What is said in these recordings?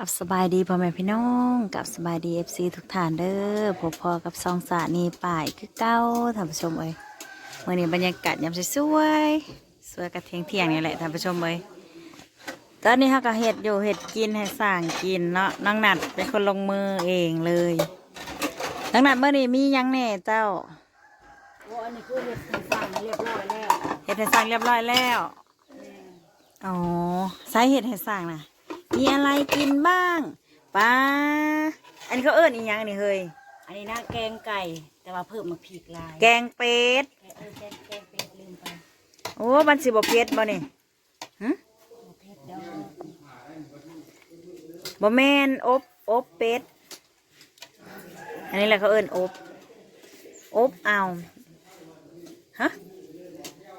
กับสบายดีพ่อแม่พี่น้องกับสบายดีเอฟซีทุกท่านเด้อพบพอกับซองสานีป่ายคือเก้าท่านผู้ชมเอ้ยวันนี้บรรยากาศยามสวยๆสวยกับเที่ยงเที่ยงๆนี่แหละท่านผู้ชมเอ้ยตอนนี้เขาก็เห็ดอยู่เห็ดกินให้สั่งกินเนาะน้องนัดเป็นคนลงมือเองเลยน้องนัดเมื่อนี้มีหยังแน่เจ้าโอ้อันนี้คือเห็ดให้สั่งเรียบร้อยแล้วเห็ดให้สั่งเรียบร้อยแล้วอ๋อสาเหตุให้สั่งนะ มีอะไรกินบ้างป้าอันนี้เขาเอิ้นอีหยังนี่เฮ้ยอันนี้นะแกงไก่แต่ว่าเพิ่มมาพริกลายแกงเป็ดแกงเออแกงแกงเป็ดลืมไปโอ้มันสิบ่เผ็ดบ่นี่ฮะโอเคเดี๋ยวบ่แม่นอบอบเป็ดอันนี้แหละเขาเอิ้นอบอบเอาฮะ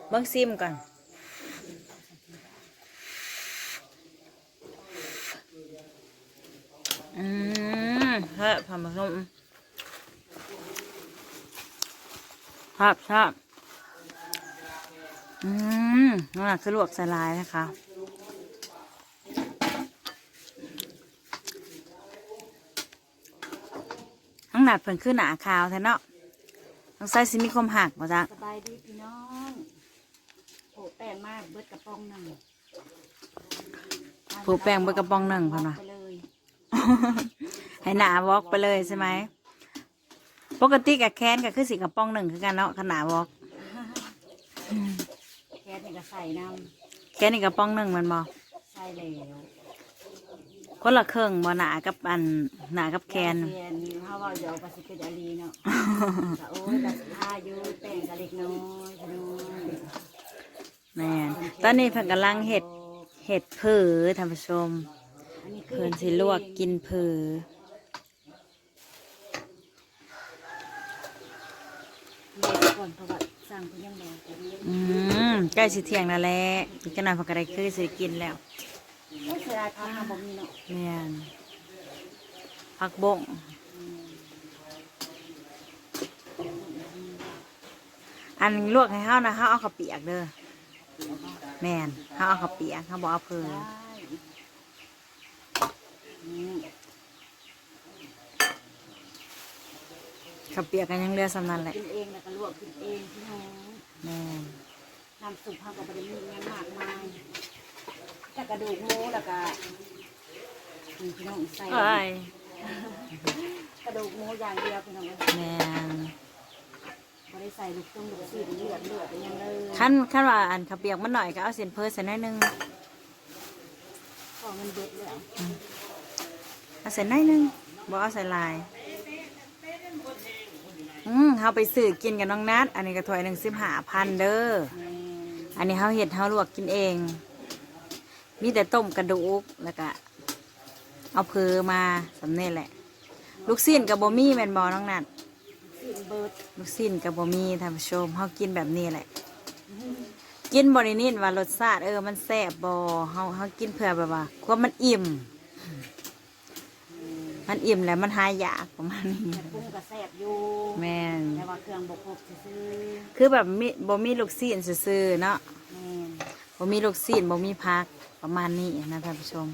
เบิ่งซิมก่อน อืมเฮ้ยผ่านผสมครับครับอืมนั่นแหละคือลวกสลายนะคะน้องหนัดเพิ่นขึ้นหนาขาวแท้เนาะน้องไส้สิมีความหักบ่จ๊ะสบายดีพี่น้องโอ้แป้งมากเบิดกระป๋องหนึ่งผูแป้งเบดกระป๋องหนึ่งพ่นว่ะไปเลย ให้หนาวอกไปเลยใช่ไหม ปกติกับแคนก็คือสีกระป๋องหนึ่งคือกันเนาะขนาดวอกแค่นี้ก็ใส่น้แคนนี่กระป๋องหนึ่งแมันบ่ำใส่แล้วคนละเครื่องบ่หนากับอันหนากับแคนเรียนนี่ถ้าว่าเดี๋ยวไปสิเป็นอาลีเนาะก็โอ้ยแต่ทาอยู่แป้งก็เล็กน้อยพี่น้องแม่นตอนนี้เพิ่นกำลังเห็ดเห็ดเผือท่านผู้ชมอันนี้คือ เพิ่นสิลวกกินเผือก่อนเพราะว่าสั่งเพิ่นยังบ่อืมใกล้สิเที่ยงแล้วแหละอีกจักหน่อยเพิ่นก็ได้คือสิกินแล้วไม่เสียดายพักมาบ่มีเนาะแม่นผักบงอันลวกให้เฮานะเฮาเอาข้าวเปียกเด้อแม่นเฮาเอาข้าวเปียกเฮาบ่เอาเผือได้อืม ข้าวเปียกกันยังเหลือสำนั้นแหละกินเองแล้วก็ลวกกินเองพี่น้องแม่นน้ำซุปเขาก็บ่ได้มีงานมากมายแต่กระดูกหมูแล้วก็นี่พี่น้องใส่เอ้ยกระดูกหมูอย่างเดียวพี่น้องแม่นบ่ได้ใส่ลูกตุ้งลูกซีดเลือดเลือดอะไรอยังเลยคันคันว่าอันข้าวเปียกมันหน่อยก็เอาเส้นเพิ่ใส่หน่อยหนึงพอมันเด็ดแล้ว เอาใส่น่อยหนึงบ่เอาใส่ลาย อืมเฮาไปซื้อกินกับน้องนัด อันนี้ก็ถ้วยหนึ่ง15,000เด้อ อันนี้เขาเห็ดเขาลวกกินเอง มีแต่ต้มกระดูกแล้วก็เอาเพอมาสำเร็จแหละ ลูกสิ้นกับบะมี่แมนบอน้องนัดลูกสิ้นกับบะมี่ท่านผู้ชมเขากินแบบนี้แหละ กินบรินินว่ารสชาติเออมันแซ่บบอเขาเขากินเพื่อแบบว่าความมันอิ่ม มันอิ่มแล้วมันหายอยากประมาณนี้แต่ปรุงก็แซ่บอยู่แม่นแต่ว่าเครื่องบกครบซื่อคือแบบมีบะมี่ลูกสิ้นซื่อๆเนาะๆแม่นบ่มีลูกซีนบ่มีพักประมาณนี้นะท่านผู้ชม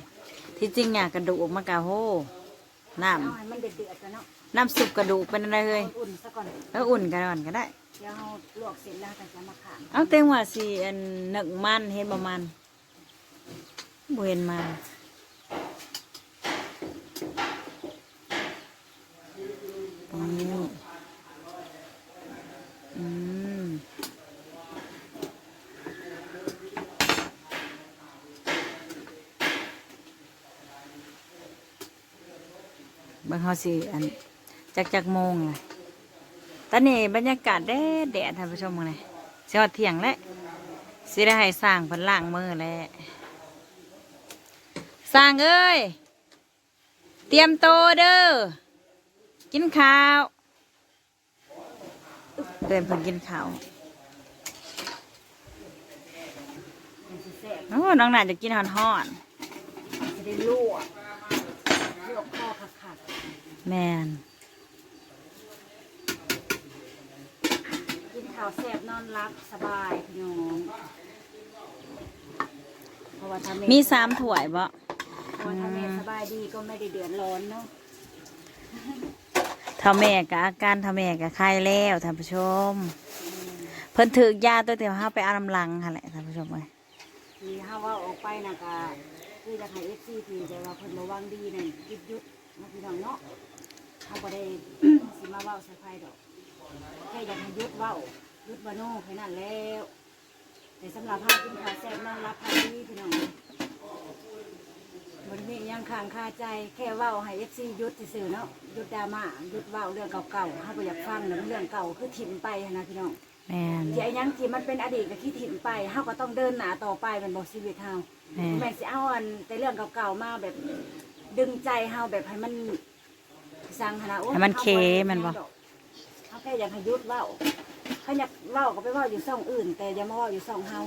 ที่จริงเนี่ยกระดูกมันกะโหน้เอาให้มันเดือดๆกันเนาะำน้ำซุปกระดูกเป็นอะไรเลยอุ่นๆซะก่อนแล้วอุ่นกันก่อนก็ได้ เดี๋ยวเราลวกเสร็จแล้วก็จะมาขางเอาเต็งว่าสิอันหนึ่งมันเห็นประมาณบ่เห็นมา อืมเบางเขาสิอันจักจักโมงเลยตอนนี้บรรยากาศแดดแดดท่านผู้ชมเลยเช้าเที่ยงแล้วสิได้ให้สร้างพันล่างมือแล้วสร้างเอ้ย เตรียมโตเด้อ กินข้าวเดินเพิ่นกินข้าวมันสิแซ่บโอ้น้องหนาจะกินหอนหอนจะได้ลวกลวกข้อขัดๆแมนๆกินข้าวแซ่บนอนรับสบายพี่น้องเพราะว่าทำเองมีสามถ้วยบ่เพราะว่าทำเองสบายดีก็ไม่ได้เดือดร้อนเนาะเท่าแม่กับอาการท่าแม่กับไข้แล้วท่านผู้ชม เพิ่นถือยาตัวเดียวห้าไปอาน้ำลังค่ะแหละท่านผู้ชมเลยมีห้าว่าออกไปนะกะคือจะให้เอฟซีทีแต่ว่าเพิ่นระวังดีนั่นยุดยุดๆนะพี่น้องเนาะเขาบ่ได้สิมาว้าใส่ไฟดอกแค่อยากให้ยุดว้าหยุดบ่โน่แค่นั้นแล้วแต่สำหรับห้ากินข้าแซ่บนอนรับพาดีพี่น้อง บนนี้ยังค้างคาใจแค่เว้าให้เอฟซีหยุดซื่อๆเนาะหยุดดราม่าหยุดเว้าเรื่องเก่าๆเขาบ่อยากฟังนะมันเรื่องเก่าคือถิ่มไปหั้นนะพี่น้องแม่นที่ไอ้หยังที่มันเป็นอดีตกับที่ถิ่นไปเฮาก็ต้องเดินหน้าต่อไปเป็นบอกชีวิตเฮาแม่นแม่นสิเอาอันแต่เรื่องเก่าๆมาแบบดึงใจเฮาแบบให้มันสังหนะโอ้ให้มันเคมันบ่ เฮาแค่อยากให้หยุดเว้าถ้าอยากเว้าก็ไปเว้าอยู่ซ่องอื่น แต่อย่ามาเว้าอยู่ซ่องเฮา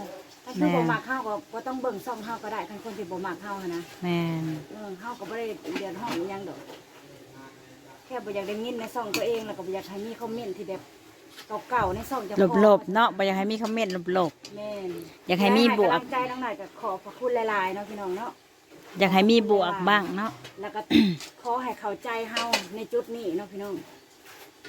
ถ้าคือบ่มักเฮาก็บ่ต้องเบิ่งซ่องเฮาก็ได้คันคนที่บ่มักเฮาหั้นนะแม่นเออเฮาก็บ่ได้เดือดร้อนอิหยังดอก แค่บ่อยากได้ยินในซ่องตัวเองแล้วก็บ่อยากให้มีคอมเมนต์ที่แบบเก่าๆในซ่องเจะหลบๆเนาะบ่อยากให้มีคอมเมนต์หลบแม่นอยากให้มีบวกกำลังใจน้องหน่อยก็ขอบพระคุณหลายๆเนาะพี่น้องเนาะ ๆอยากให้มีบวกบ้างเนาะ แล้วก็ ขอให้เข้าใจเฮาในจุดนี้เนาะพี่น้อง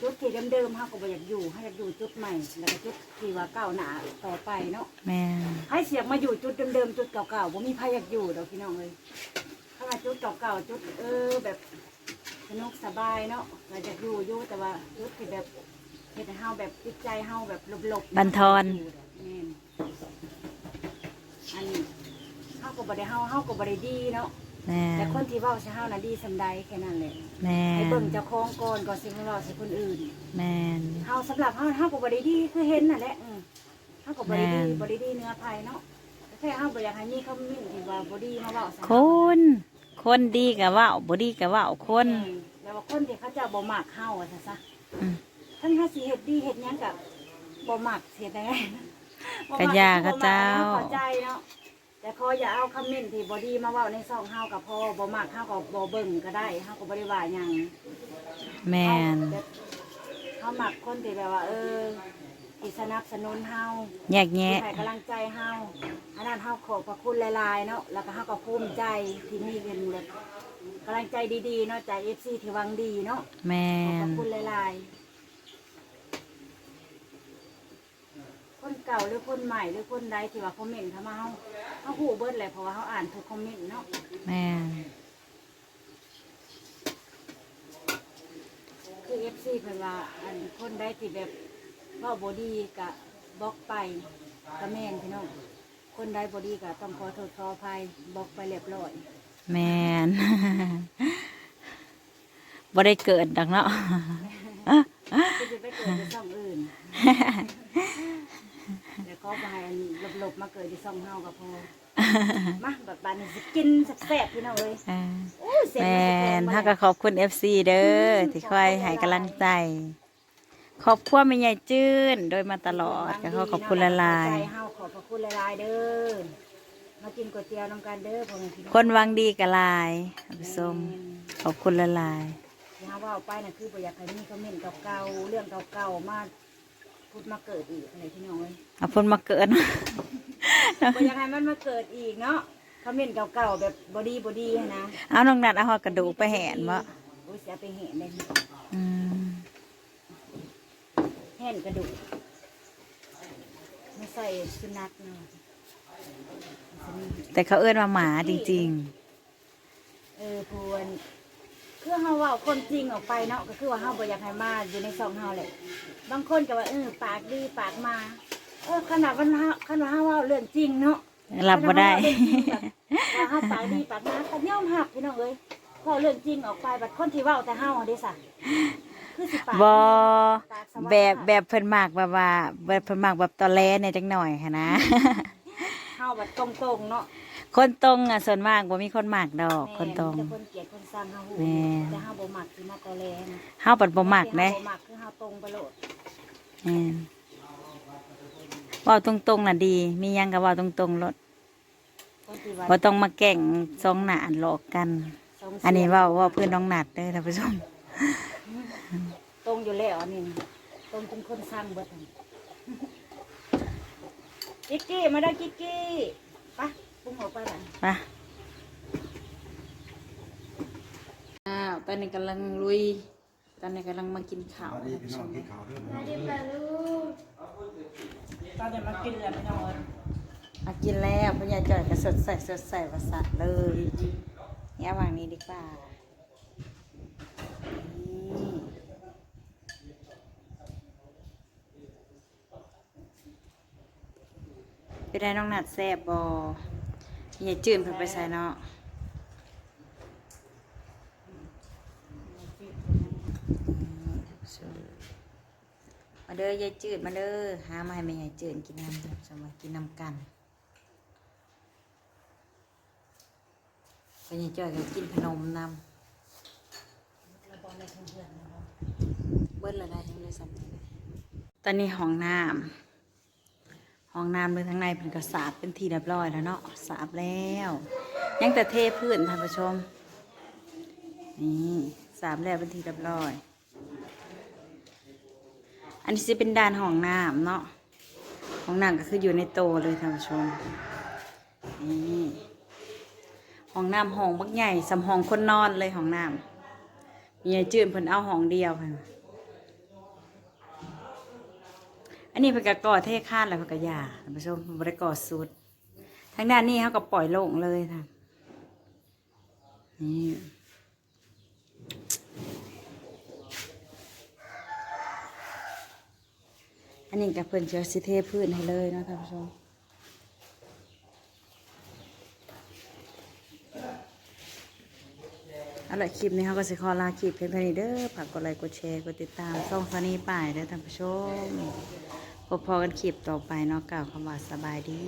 จุดที่เดิมๆเฮาก็บ่อยากอยู่ให้อยากอยู่จุดใหม่ แล้วก็จุดที่ว่าก้าวหน้าต่อไปเนาะแม่นให้เสียงมาอยู่จุดเดิมๆจุดเก่าๆบ่มีใครอยากอยู่ดอกพี่น้องเลยถ้ามาจุดเก่าๆจุดเออแบบสนุกสบายเนาะเราจะอยู่อยู่แต่ว่าจุดที่แบบเฮ็ดให้เฮาแบบจิตใจเฮาแบบหลบๆบันทอนแม่นอันนี้เฮาก็บ่ได้เฮาเฮาก็บ่ได้ดีเนาะ แม่แต่นคนที่เว้าใส่เฮาน่ะดีสำใดแค่นั้นแหละแม่ให้นเบิ่งเจ้าของก่อนก่อนสิมาเว้าใส่คนอื่นแม่นเฮาสำหรับเฮาเฮาก็บ่ได้ดีคือเห็นน่ะแหละอืมเฮาก็บ่ได้ดีแม่นบ่ได้ดีเนื้อภัยเนาะแต่แค่เฮาบ่อยากให้มีคำมิ่นที่ว่าบ่ดีมาเว้าใส่คเฮานคนดีกับว่าบ่ดีกับว่าคน อืมแล้วว่าคนที่เขาเจะบ่มักเฮาว่าซะซะอืมทั้งเฮาสิเฮ็ดดีเฮ็ดหยังก็บ่มักเฮ็ดได้ไงบ่มัก็ยากกับเจ้า บ่มักให้เข้าใจเนาะ แต่ขออย่าเอาคำมิ่นที่บ่ดีมาเว้าในซ่องเฮาก็พอบ่มักเฮาก็บ่เบิ่งก็ได้เฮาก็บ่ได้ว่าหยังแม่นเขาหมักคนที่แบบว่า เออที่สนับสนุนเฮาแยกที่แยะให้กำลังใจเฮาอันนั้นเฮาขอบพระคุณหลายๆเนาะแล้วก็เฮาก็ภูมิใจที่มีเป็นแบบกำลังใจดีๆเนาะจากเอฟซีที่หวังดีเนาะแม่ขอบพนระคุณหลายๆ คนเก่าหรือคนใหม่หรือคนใดที่ว่าคอมเมนต์เข้ามาเฮาเฮาฮู้เบิดแหละเพราะว่าเฮาอ่านทุกคอมเมนต์เนาะแม่นคือเอฟซีเพิ่นว่าอันคนใดที่แบบเว้าบ่ดีก็บล็อกไปก็แม่นพี่น้องคนใดบ่ดีก็ต้องขอโทษขออภัยบล็อกไปเรียบร้อยแม่น บ่ได้เกิดดอกเนาะ คือจะไปเกิดในช่องอื่น แล้วก็ไปหลบๆมาเกิดในช่องเฮาก็พอมาแบบบานนี้สิกินแซ่บๆพี่น้องเอ้ยอ่าโอ้ยเสร็จแม่แล้วสินแพงถ้าบ่ก็เนี่ยขอบคุณ FC เด้อที่คอยให้กำลังใจ ขอบคุณแม่ใหญ่จื้นโดยมาตลอดก็ขอขอบคุณละลายใจเฮาขอบพระคุณละลายเด้อมากินก๋วยเตี๋ยวน้ำกันเด้อพ่อแม่พี่น้องคนหวังดีกับลายท่านผู้ชมขอบคุณละลายที่เฮาเว่าไปน่ะคือบ่อยากให้มีคอมเมนต์เก่าๆเรื่องเก่าๆมา พูดมาเกิดอีกอะไรพี่น้องเอ้ยเอาพ้นมาเกิด บ่อยากให้มันมาเกิดอีกเนาะคอมเมนต์เก่าๆแบบบอดี้บอดี้นะเอาน้องนัดเอาหัวกระดูกไปแหนวะโอ้ยเสียไปแห่นเลยอืมแห่นกระดูกไม่ใส่สุนัขเนาะแต่เขาเอื้อนว่าหมาจริงเออพวน คือเฮาเว่าคนจริงออกไปเนาะก็คือว่าเฮาบ่อยากให้มาอยู่ในซองเฮาแหละบางคนก็ว่าเออปากดีปากมา เออขนาดวันเฮาขนาดเฮาเว่าเรื่องจริงเนาะๆรับบ่ได้ว่าเฮาปากดีปากมาก็ย่อมหักพี่น้องเอ้ยพอเรื่องจริงออกไปบัดคนที่เว้าแต่เฮาเด้ซะคือสิปากบอปากสว่างแบบแบบเพิ่นมากแบบว่าแบบเพิ่นมากแบบตอแหลเนี่ยจังหน่อยค่ะนะเฮาบัดตรงๆเนาะ คนตรงอะส่วนมากบ่มีคนมากดอกคนตรงแม่แต่คนเกลียดคนสร้างเฮาหูแม่ แต่เฮาบ่มักสิมาตอแลนะเฮาปัดบ่มักเด้ เฮาบ่มักคือเฮาตรงไปโลดแม่นเว้าตรงๆน่ะดี มีหยังก็เว้าตรงๆลดคนที่บ่ต้องมาแก่งสองหน้าหลอกกัน สงสียงอันนี้เว้าเว้าเพื่อนน้องนัดเด้อท่านผู้ชมตรงอยู่แล้วอันนี้นะตรงจนคนสร้างเบิดนั่นกิ๊กกี้มาได้อกิ๊กกี้ไป ปรุงออกไปบัดไปตอนนี้กำลังลุย ตอนนี้กำลังมากินข้าวสวัสดีพี่น้องที่เขาด้วยตอนนี้มากินแล้วพี่น้องมากินแล้วพ่อใหญ่จ่อยก็สดใสสดใสประสาทเลยเนี่ยวางนี้ดีกว่านี่ไปได้น้องหนัดแซ่บบอ อย่าจืนเพิ่นไปใส่เนาะมาเด้อยายจืดมาเด้อหามาให้แม่ยายจืดกินน้ำเด้อจะมากินน้ำกันไปยายจ้อยก็กินขนมนำเบิ้ลละได้ทั้งเลยสามตอนนี้ห้องน้ำ ห้องน้ำเลยทั้งในเป็นกระสาบเป็นทีเรียบร้อยแล้วเนาะสาบแล้ว ยังแต่เทพื้นท่านผู้ชม นี่สาบแล้วเป็นทีเรียบร้อย อันนี้จะเป็นด้านห้องน้ำเนาะห้องน้ำก็คืออยู่ในโตเลยท่านผู้ชม นี่ห้องน้ำห้องบักใหญ่สำห้องคนนอนเลยห้องน้ำมีไอ้จืดเพิ่นเอาห้องเดียวเพิ่ นอันนี้เพิ่นก็ก่อเทคานแล้วเพิ่นก็หย่าท่านผู้ชมเพิ่นบ่ได้ก่อสุดทางด้านนี้เขาก็ปล่อยโล่งเลยท่านนี่อันนี้กับเพื่อนเชียวสิเทพื้นให้เลยเนาะท่านผู้ชมเอาละคลิปนี้เขาก็สิขอลาคลิปเพียงเท่านี้เด้อฝากกดไลค์กดแชร์กดติดตามช่องฟานีป่ายเด้อท่านผู้ชม พบพอกันคลิปต่อไปเนาะกล่าวคำว่าสบายดี